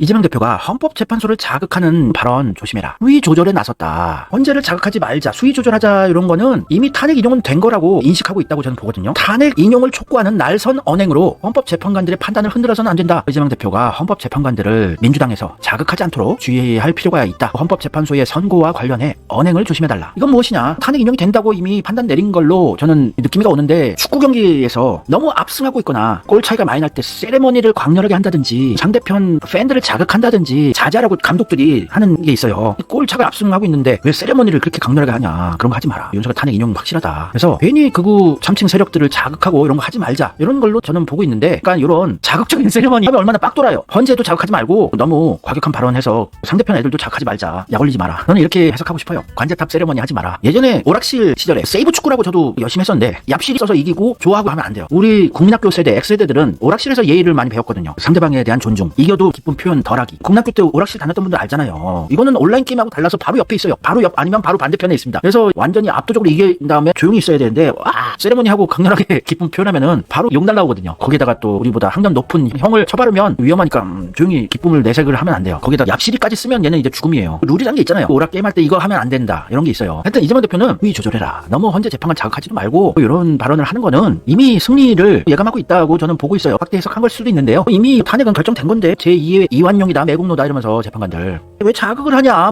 이재명 대표가 헌법재판소를 자극하는 발언 조심해라. 수위 조절에 나섰다. 헌재를 자극하지 말자. 수위 조절하자 이런 거는 이미 탄핵 인용은 된 거라고 인식하고 있다고 저는 보거든요. 탄핵 인용을 촉구하는 날선 언행으로 헌법재판관들의 판단을 흔들어서는 안 된다. 이재명 대표가 헌법재판관들을 민주당에서 자극하지 않도록 주의할 필요가 있다. 헌법재판소의 선고와 관련해 언행을 조심해달라. 이건 무엇이냐? 탄핵 인용이 된다고 이미 판단 내린 걸로 저는 느낌이가 오는데 축구 경기에서 너무 압승하고 있거나 골 차이가 많이 날 때 세레머니를 강렬하게 한다든지 상대편 팬들을 자극한다든지 자제하라고 감독들이 하는 게 있어요. 골 차가 압승하고 있는데 왜 세레머니를 그렇게 강렬하게 하냐? 그런 거 하지 마라. 윤석열 탄핵 인용 확실하다. 그래서 괜히 극우 참칭 세력들을 자극하고 이런 거 하지 말자. 이런 걸로 저는 보고 있는데, 그러니까 이런 자극적인 세레머니 하면 얼마나 빡 돌아요. 헌재도 자극하지 말고 너무 과격한 발언해서 상대편 애들도 자극하지 말자. 약 올리지 마라. 저는 이렇게 해석하고 싶어요. 관제탑 세레머니 하지 마라. 예전에 오락실 시절에 세이브 축구라고 저도 열심히 했었는데 얍실이 써서 이기고 좋아하고 하면 안 돼요. 우리 국민학교 세대 X세대들은 오락실에서 예의를 많이 배웠거든요. 상대방에 대한 존중. 이겨도 기쁜 표현 덜하기. 국민학교 때 오락실 다녔던 분들 알잖아요. 이거는 온라인 게임하고 달라서 바로 옆에 있어요. 바로 옆 아니면 바로 반대편에 있습니다. 그래서 완전히 압도적으로 이긴 다음에 조용히 있어야 되는데 와 세레머니 하고 강렬하게 기쁜 표현하면은 바로 욕 날라오거든요. 거기다가 또 우리보다 학년 높은 형을 쳐바르면 위험하니까 음, 조용히 기쁨을 내색을 하면 안 돼요. 거기다 얍실이까지 쓰면 얘는 이제 죽음이에요. 룰이란 게 있잖아요. 오락 게임 할 때 이거 하면 안 된다. 이런 게 있어요. 하여튼 이재명 대표는 위 조절해라. 너무 헌재 재판관 자극하지도 말고 이런 발언을 하는 거는 이미 승리를 예감하고 있다고 저는 보고 있어요. 확대 해석한 걸 수도 있는데요. 이미 탄핵은 결정된 건데 제2의 이완용이다 매국노다 이러면서 재판관들 왜 자극을 하냐?